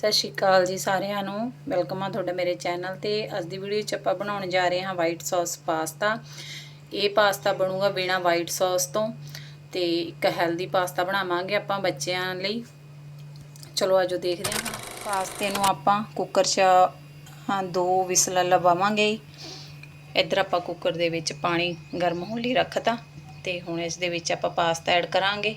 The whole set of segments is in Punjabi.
ਸਤਿ ਸ਼੍ਰੀ ਅਕਾਲ ਜੀ ਸਾਰਿਆਂ ਨੂੰ। ਵੈਲਕਮ ਆ ਤੁਹਾਡਾ ਮੇਰੇ ਚੈਨਲ ਤੇ। ਅੱਜ ਦੀ ਵੀਡੀਓ 'ਚ ਆਪਾਂ ਬਣਾਉਣ ਜਾ ਰਹੇ ਹਾਂ ਵਾਈਟ ਸੌਸ ਪਾਸਤਾ ਇਹ ਪਾਸਤਾ ਬਣੂਗਾ ਬਿਨਾ ਵਾਈਟ ਸੌਸ ਤੋਂ। ਤੇ ਇੱਕ ਹੈਲਦੀ ਪਾਸਤਾ ਬਣਾਵਾਂਗੇ ਆਪਾਂ ਬੱਚਿਆਂ ਲਈ। ਚਲੋ ਆਜੋ ਦੇਖਦੇ ਹਾਂ। ਪਾਸਤੇ ਨੂੰ ਆਪਾਂ ਕੁੱਕਰ 'ਚ, ਹਾਂ, ਦੋ ਵਿਸਲਾਂ ਲਵਾਵਾਂਗੇ। ਇੱਧਰ ਆਪਾਂ ਕੁੱਕਰ ਦੇ ਵਿੱਚ ਪਾਣੀ ਗਰਮ ਹੋਣ ਲਈ ਰੱਖਤਾ। ਤੇ ਹੁਣ ਇਸ ਦੇ ਵਿੱਚ ਆਪਾਂ ਪਾਸਤਾ ਐਡ ਕਰਾਂਗੇ।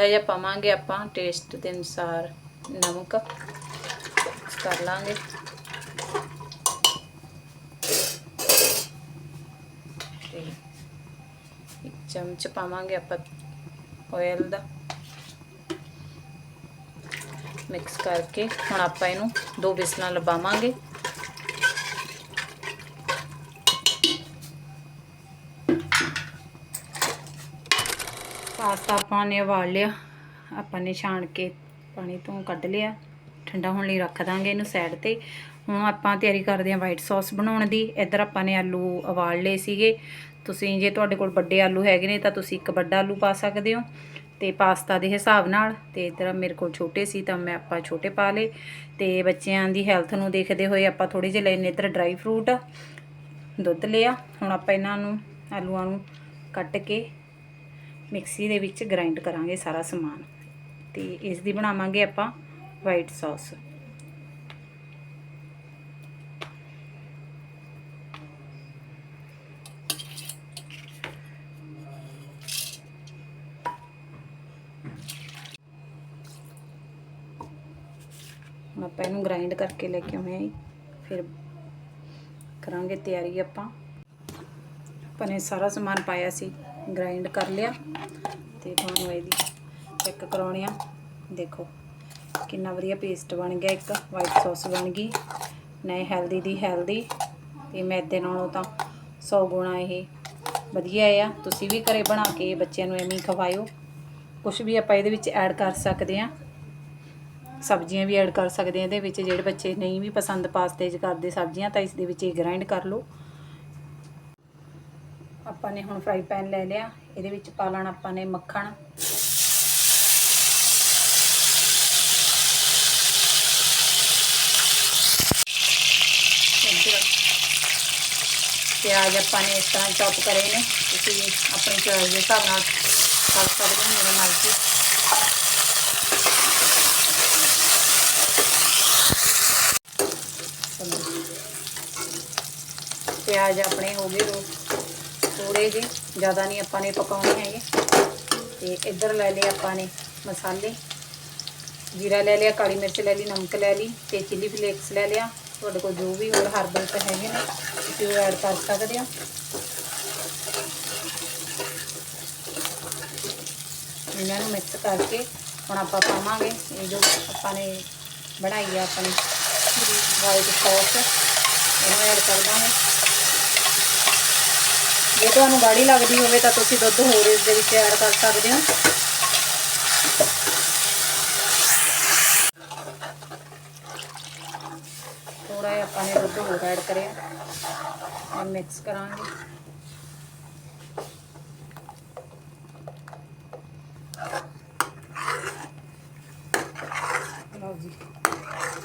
ਥੋੜਾ ਜਿਹਾ ਪਾਵਾਂਗੇ ਆਪਾਂ ਟੇਸਟ ਦੇ ਅਨੁਸਾਰ। ਨਮਕ ਕਰ ਲਾਂਗੇ। ਤੇ ਇੱਕ ਚਮਚ ਪਾਵਾਂਗੇ ਆਪਾਂ ਆਇਲ ਦਾ। ਮਿਕਸ ਕਰਕੇ। ਹੁਣ ਆਪਾਂ ਇਹਨੂੰ ਦੋ ਬਿਸਲਾਂ ਲਵਾਵਾਂਗੇ ਪਾਸਤਾ ਆਪਾਂ ਨੇ ਉਬਾਲ ਲਿਆ। ਆਪਾਂ ਨੇ ਛਾਣ ਕੇ ਪਾਣੀ ਤੋਂ ਕੱਢ ਲਿਆ। ਠੰਡਾ ਹੋਣ ਲਈ ਰੱਖ ਦਾਂਗੇ ਇਹਨੂੰ ਸਾਈਡ ਤੇ। ਹੁਣ ਆਪਾਂ ਤਿਆਰੀ ਕਰਦੇ ਹਾਂ ਵਾਈਟ ਸੌਸ ਬਣਾਉਣ ਦੀ। ਇੱਧਰ ਆਪਾਂ ਨੇ ਆਲੂ ਉਬਾਲ ਲਏ ਸੀਗੇ। ਤੁਸੀਂ ਜੇ ਤੁਹਾਡੇ ਕੋਲ ਵੱਡੇ ਆਲੂ ਹੈਗੇ ਨੇ ਤਾਂ ਤੁਸੀਂ ਇੱਕ ਵੱਡਾ ਆਲੂ ਪਾ ਸਕਦੇ ਹੋ। ਤੇ ਪਾਸਤਾ ਦੇ ਹਿਸਾਬ ਨਾਲ ਤੇ ਇੱਧਰ ਮੇਰੇ ਕੋਲ ਛੋਟੇ ਸੀ ਤਾਂ ਮੈਂ ਆਪਾਂ ਛੋਟੇ ਪਾ ਲਏ। ਤੇ ਬੱਚਿਆਂ ਦੀ ਹੈਲਥ ਨੂੰ ਦੇਖਦੇ ਹੋਏ ਆਪਾਂ ਥੋੜੇ ਜਿਹੇ ਲੈਨੇ ਇੱਧਰ ਡਰਾਈ ਫਰੂਟ ਦੁੱਧ ਲਿਆ। ਹੁਣ ਆਪਾਂ ਇਹਨਾਂ ਨੂੰ ਆਲੂਆਂ ਨੂੰ ਕੱਟ ਕੇ ਮਿਕਸੀ ਦੇ ਵਿੱਚ ਗ੍ਰਾਈਂਡ ਕਰਾਂਗੇ ਸਾਰਾ ਸਮਾਨ ਤੇ ਇਸ ਦੀ ਬਣਾਵਾਂਗੇ ਆਪਾਂ ਵਾਈਟ ਸੌਸ ਹੁਣ ਆਪਾਂ ਇਹਨੂੰ ਗ੍ਰਾਈਂਡ ਕਰਕੇ ਲੈ ਕੇ ਆਉਂਦੇ ਆ ਜੀ। ਫਿਰ ਕਰਾਂਗੇ ਤਿਆਰੀ ਆਪਾਂ। ਆਪਾਂ ਨੇ ਸਾਰਾ ਸਮਾਨ ਪਾਇਆ ਸੀ। ਗ੍ਰਾਈਂਡ ਕਰ ਲਿਆ ਤੇ ਤੁਹਾਨੂੰ ਇਹਦੀ ਚੈੱਕ ਕਰਾਉਣੀ ਆ। ਦੇਖੋ ਕਿੰਨਾ ਵਧੀਆ ਪੇਸਟ ਬਣ ਗਿਆ ਇੱਕ ਵਾਈਟ ਸੌਸ ਬਣ ਗਈ। ਨਹੀਂ ਹੈਲਦੀ ਦੀ ਹੈਲਦੀ ਤੇ ਮੈਦੇ ਨਾਲੋਂ ਤਾਂ 100 ਗੁਣਾ ਇਹ ਵਧੀਆ ਆ। ਤੁਸੀਂ ਵੀ ਘਰੇ ਬਣਾ ਕੇ ਬੱਚਿਆਂ ਨੂੰ ਐਵੇਂ ਖਵਾਇਓ। ਕੁਝ ਵੀ ਆਪਾਂ ਇਹਦੇ ਵਿੱਚ ਐਡ ਕਰ ਸਕਦੇ ਆ। ਸਬਜ਼ੀਆਂ ਵੀ ਐਡ ਕਰ ਸਕਦੇ ਆ ਇਹਦੇ ਵਿੱਚ। ਜਿਹੜੇ ਬੱਚੇ ਨਹੀਂ ਵੀ ਪਸੰਦ ਪਾਸਤੇ ਕਰਦੇ ਸਬਜ਼ੀਆਂ ਤਾਂ ਇਸ ਦੇ ਵਿੱਚ ਇਹ ਗ੍ਰਾਈਂਡ ਕਰ ਲਓ। ਆਪਾਂ ਨੇ ਹੁਣ ਫਰਾਈ ਪੈਨ ਲੈ ਲਿਆ। ਇਹਦੇ ਵਿੱਚ ਪਾ ਲੈਣਾ ਆਪਾਂ ਨੇ ਮੱਖਣ। ਪਿਆਜ਼ ਆਪਾਂ ਨੇ ਇਸ ਤਰ੍ਹਾਂ ਚੌਪ ਕਰੇ ਨੇ। ਤੁਸੀਂ ਆਪਣੇ ਚੋਇਸ ਦੇ ਹਿਸਾਬ ਨਾਲ ਕਰ ਸਕਦੇ ਹੋ ਮੇਰੇ ਮਰਜ਼ੀ। ਪਿਆਜ਼ ਆਪਣੇ ਹੋ ਗਏ, ਰੋ। ਥੋੜੇ ਜਿਹੇ, ਜ਼ਿਆਦਾ ਨਹੀਂ ਆਪਾਂ ਨੇ ਪਕਾਉਣੇ ਹੈਗੇ। ਤੇ ਇੱਧਰ ਲੈ ਲਏ ਆਪਾਂ ਨੇ ਮਸਾਲੇ। ਜੀਰਾ ਲੈ ਲਿਆ, ਕਾਲੀ ਮਿਰਚ ਲੈ ਲਈ, ਨਮਕ ਲੈ ਲਈ ਤੇ ਚਿੱਲੀ ਫਲੇਕਸ ਲੈ ਲਿਆ। ਤੁਹਾਡੇ ਕੋਲ ਜੋ ਵੀ ਹੋਰ ਹਰਬਲ ਤਾਂ ਹੈਗੇ ਨੇ, ਤੁਸੀਂ ਉਹ ਐਡ ਕਰ ਸਕਦੇ ਹੋ। ਇਹਨਾਂ ਨੂੰ ਮਿਕਸ ਕਰਕੇ ਹੁਣ ਆਪਾਂ ਪਾਵਾਂਗੇ। ਇਹ ਜੋ ਆਪਾਂ ਨੇ ਬਣਾਈ ਆ ਆਪਣੀ ਵਾਈਟ ਸੌਸ ਇਹਨੂੰ ਐਡ ਕਰ ਦਾਂਗੇ। ਜੇ ਤੁਹਾਨੂੰ ਗਾੜੀ ਲੱਗਦੀ ਹੋਵੇ ਤਾਂ ਤੁਸੀਂ ਦੁੱਧ ਹੋਰ ਇਸ ਦੇ ਵਿੱਚ ਐਡ ਕਰ ਸਕਦੇ ਹੋ। ਥੋੜਾ ਜਿਹਾ ਆਪਾਂ ਨੇ ਦੁੱਧ ਹੋਰ ਐਡ ਕਰਿਆ। ਹੁਣ ਮਿਕਸ ਕਰਾਂਗੇ। ਲਓ ਜੀ,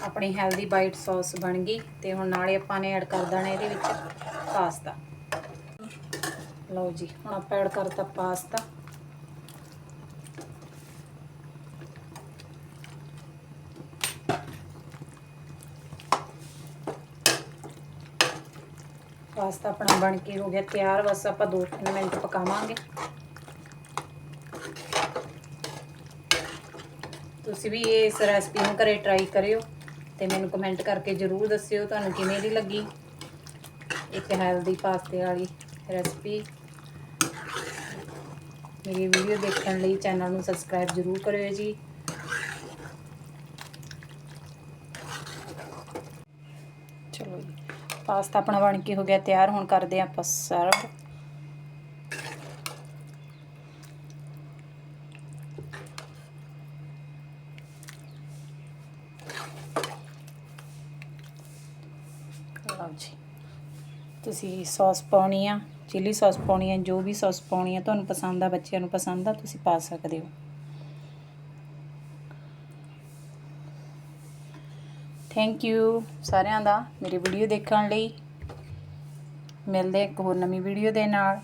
ਆਪਣੀ ਹੈਲਦੀ ਵਾਈਟ ਸੌਸ ਬਣ ਗਈ ਤੇ ਹੁਣ ਨਾਲੇ ਆਪਾਂ ਨੇ ਐਡ ਕਰ ਦੇਣਾ ਇਹਦੇ ਵਿੱਚ ਪਾਸਤਾ। ਲਓ ਜੀ ਹੁਣ ਆਪਾਂ ਐਡ ਕਰਤਾ ਪਾਸਤਾ ਪਾਸਤਾ ਆਪਣਾ ਬਣ ਕੇ ਹੋ ਗਿਆ ਤਿਆਰ, ਬਸ ਆਪਾਂ 2-3 ਮਿੰਟ ਪਕਾਵਾਂਗੇ। ਤੁਸੀਂ ਵੀ ਇਸ ਰੈਸਪੀ ਨੂੰ ਘਰੇ ਟਰਾਈ ਕਰਿਓ ਤੇ ਮੈਨੂੰ ਕਮੈਂਟ ਕਰਕੇ ਜਰੂਰ ਦੱਸਿਓ ਤੁਹਾਨੂੰ ਕਿਵੇਂ ਦੀ ਲੱਗੀ। ਇੱਕ ਹੈਲਦੀ ਪਾਸਤੇ ਵਾਲੀ। ਰੈਸਪੀ। ਮੇਰੀ ਵੀਡੀਓ ਦੇਖਣ ਲਈ ਚੈਨਲ ਨੂੰ ਸਬਸਕ੍ਰਾਈਬ ਜਰੂਰ ਕਰਿਓ ਜੀ। ਚਲੋ ਜੀ, ਪਾਸਤਾ ਆਪਣਾ ਬਣ ਕੇ ਹੋ ਗਿਆ ਤਿਆਰ, ਹੁਣ ਕਰਦੇ ਹਾਂ ਆਪਾਂ ਸਰਵ। ਲਓ ਜੀ। ਤੁਸੀਂ ਸੌਸ ਪਾਉਣੀ ਆ, ਚਿੱਲੀ ਸੌਸ ਪਾਉਣੀ ਆ, ਜੋ ਵੀ ਸੌਸ ਪਾਉਣੀ ਆ, ਤੁਹਾਨੂੰ ਪਸੰਦ ਆ, ਬੱਚਿਆਂ ਨੂੰ ਪਸੰਦ ਆ, ਤੁਸੀਂ ਪਾ ਸਕਦੇ ਹੋ। ਥੈਂਕ ਯੂ ਸਾਰਿਆਂ ਦਾ ਮੇਰੀ ਵੀਡੀਓ ਦੇਖਣ ਲਈ। ਮਿਲਦੇ ਇੱਕ ਹੋਰ ਨਵੀਂ ਵੀਡੀਓ ਦੇ ਨਾਲ।